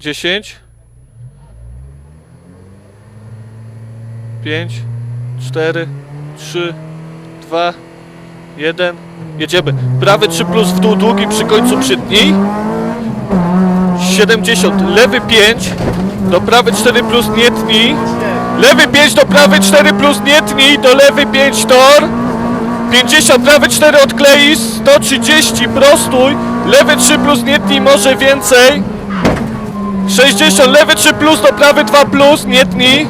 10 5 4 3 2 1 Jedziemy. Prawy 3 plus w dół długi przy końcu przytnij. 70. Lewy 5 do prawy 4 plus nie tnij. Lewy 5 do prawy 4 plus nie tnij. Do lewy 5 tor. 50, prawy 4 odklei, 130, prostuj, lewy 3 plus nie tnij, może więcej. 60, lewy 3 plus do prawy 2 plus, nie tnij.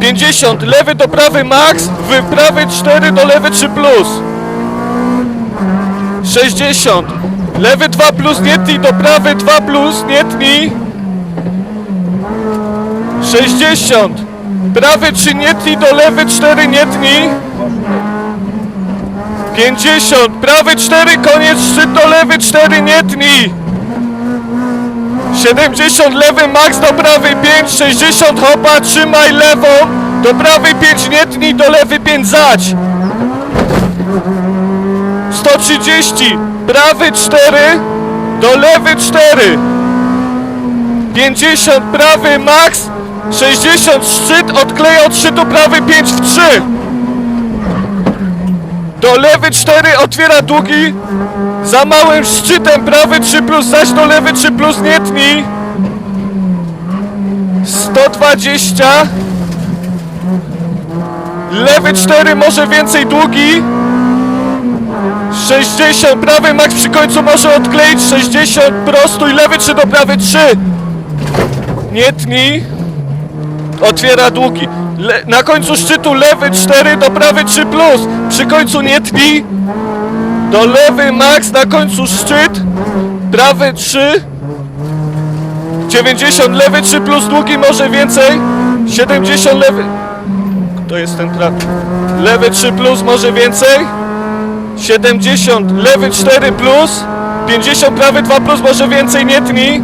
50, lewy do prawy max, w prawy 4 do lewy 3 plus. 60, lewy 2 plus, nie tnij, do prawy 2 plus, nie tnij. 60, prawy 3 nie tnij, do lewy 4 nie tnij. 50, prawy 4, koniec szczyt do lewy 4, nie tnij. 70, lewy max do prawy 5, 60, hopa, trzymaj lewą. Do prawej 5, nie tnij, do lewy 5, zać. 130, prawy 4, do lewy 4. 50, prawy max, 60, szczyt, odkleja od szczytu prawy 5 w 3. Do lewy 4 otwiera długi. Za małym szczytem prawy 3 plus zaś do lewy 3 plus nie tnij. 120. Lewy 4 może więcej długi. 60 prawy max przy końcu może odkleić 60 prostuj lewy 3 do prawy 3 nie tnij Otwiera długi. Le na końcu szczytu lewy 4 do prawy 3 plus. Przy końcu nie tnij. Do lewy max na końcu szczyt. Prawy 3. 90 lewy 3 plus długi może więcej. 70 lewy. To jest ten traf. Lewy 3 plus może więcej. 70 lewy 4 plus. 50 prawy 2 plus może więcej nie tnij.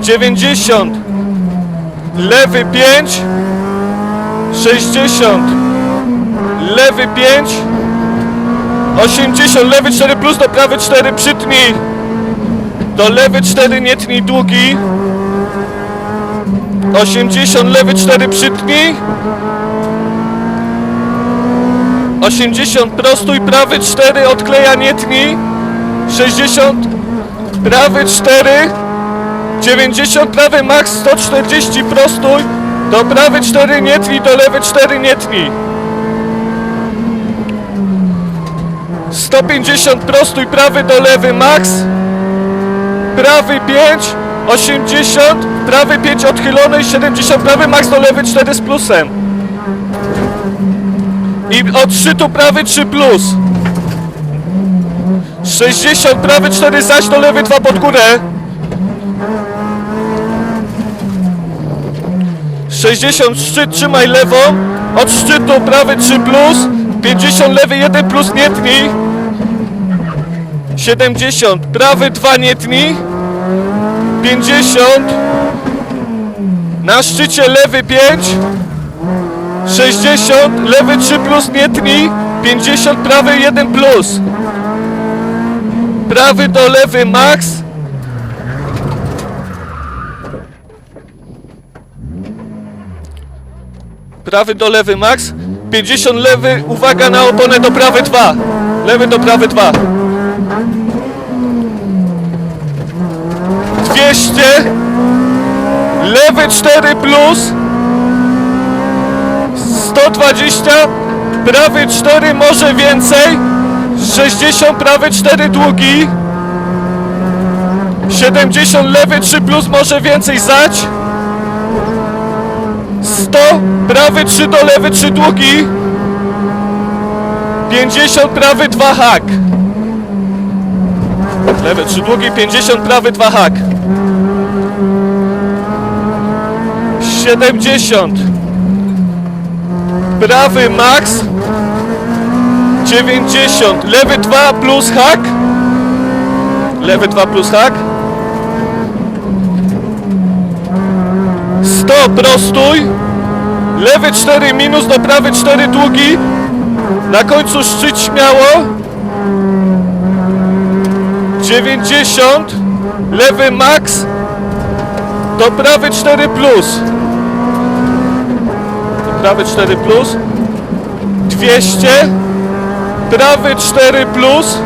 90 Lewy 5 60 Lewy 5 80 Lewy 4 plus do prawy 4 przytnij. Do lewy 4 nie tnij długi. 80 Lewy 4 przytnij. 80 prostuj. Prawy 4 odkleja nie tnij. 60 prawy 4 90 prawy max 140 prostuj. Do prawy 4 nie tnij, do lewy 4 nie tnij 150 prostuj prawy do lewy max. Prawy 5 80 prawy 5 odchylony 70 prawy max do lewy 4 z plusem. I od szczytu prawy 3 plus. 60 prawy 4 zaś do lewy 2 pod górę 60 szczyt, trzymaj lewą. Od szczytu prawy 3 plus. 50 lewy 1 plus nie tnij. 70 prawy 2 nie tnij. 50 na szczycie lewy 5. 60 lewy 3 plus nie tnij. 50 prawy 1 plus. Prawy do lewy max. Prawy do lewy max. 50 lewy, uwaga na oponę do prawy 2. Lewy do prawy 2. 200. Lewy 4 plus. 120. Prawy 4 może więcej. 60 prawy 4 długi. 70 lewy 3 plus może więcej zać. 100, prawy 3 do lewy 3 długi. 50, prawy 2 hak. Lewy 3 długi, 50, prawy 2 hak. 70 Prawy max 90, lewy 2 plus hak. Lewy 2 plus hak 100 prostuj Lewy 4 minus do prawy 4 długi Na końcu szczyt śmiało 90 Lewy max do prawy 4 plus. Do prawy 4 plus. 200. Prawy 4 plus.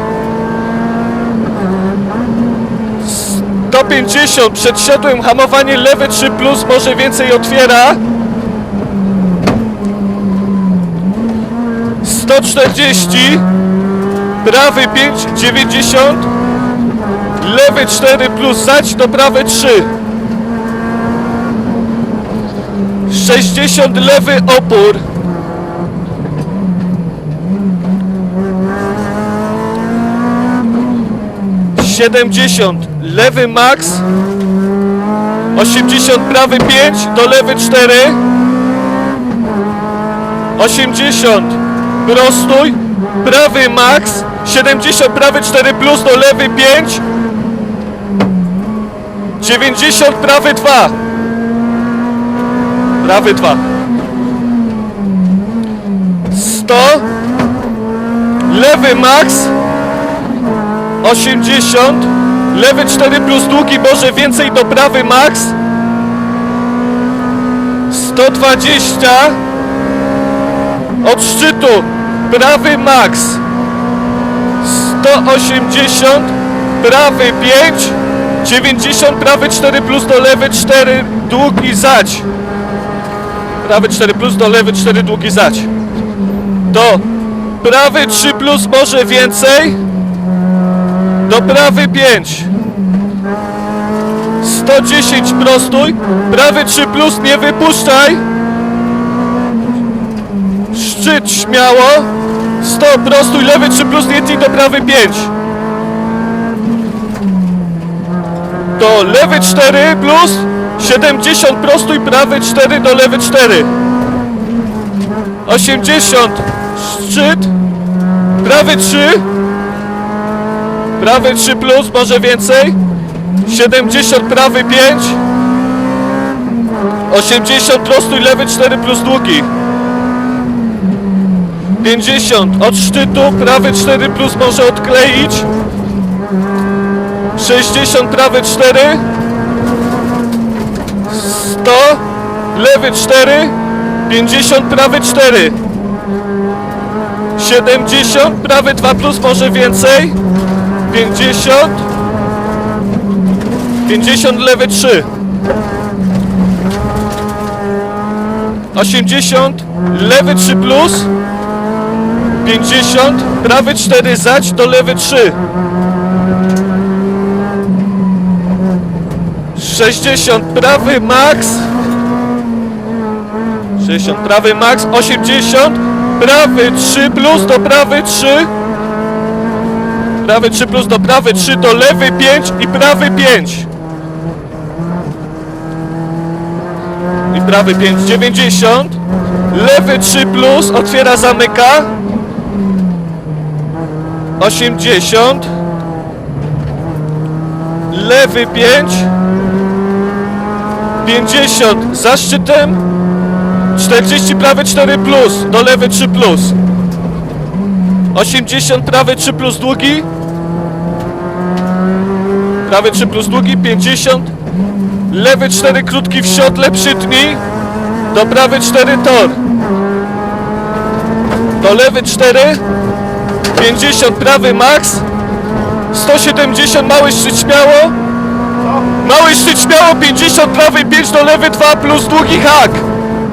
150 przed siodłem hamowanie lewy 3 plus może więcej otwiera. 140 prawy 5 90 lewy 4 plus zać do prawy 3 60 lewy opór. Siedemdziesiąt lewy max. 80 prawy 5 do lewy 4 80 prostój prawy max 70 prawy 4 plus do lewy 5 90 prawy 2 prawy 2 100 lewy max 80 lewy 4 plus długi może więcej do prawy max. 120 od szczytu prawy max. 180 prawy 5 90 prawy 4 plus do lewy 4 długi zać prawy 4 plus do lewy 4 długi zać do prawy 3 plus może więcej do prawy 5 110 prostój prawy 3 plus nie wypuszczaj. Szczyt śmiało. 100 prostój lewy 3 plus nie do prawy 5 do lewy 4 plus 70 prostój prawy 4 do lewy 4 80 szczyt. Prawy 3 prawy 3 plus może więcej? 70 prawy 5 80 prostój lewy 4 plus długi. 50 od szczytu, prawy 4 plus może odkleić. 60 prawy 4 100 lewy 4 50 prawy 4 70 prawy 2 plus może więcej 50 50 lewy 3 80 lewy 3 plus. 50, prawy 4 zać do lewy 3 60, prawy max 60, prawy max 80, prawy 3 plus do prawy 3 prawy 3 plus do prawy 3 do lewy 5 i prawy 5 i prawy 5, 90 lewy 3 plus otwiera, zamyka. 80 lewy 5 50 za szczytem. 40 prawy 4 plus do lewy 3 plus. 80 prawy 3 plus długi prawy 3 plus długi 50 lewy 4 krótki w siodle przytnij do prawy 4 tor. Do lewy 4 50 prawy max. 170 mały szczyt śmiało. Mały szczyt śmiało 50 prawy 5 do lewy 2 plus długi hak.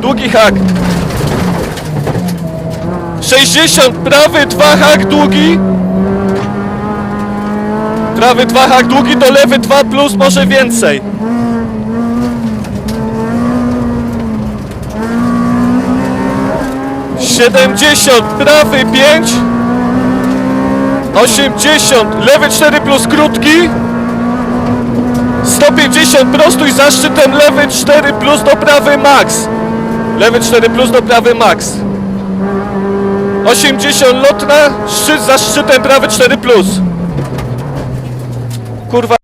Długi hak. 60 prawy 2 hak długi Prawy 2 hak długi do lewy 2 plus może więcej. Siedemdziesiąt, prawy pięć. 80, lewy 4 plus krótki. 150 prostój za szczytem, lewy 4 plus do prawy max. Lewy 4 plus do prawy max. 80 lotna, szczyt za szczytem, prawy 4 plus Kurwa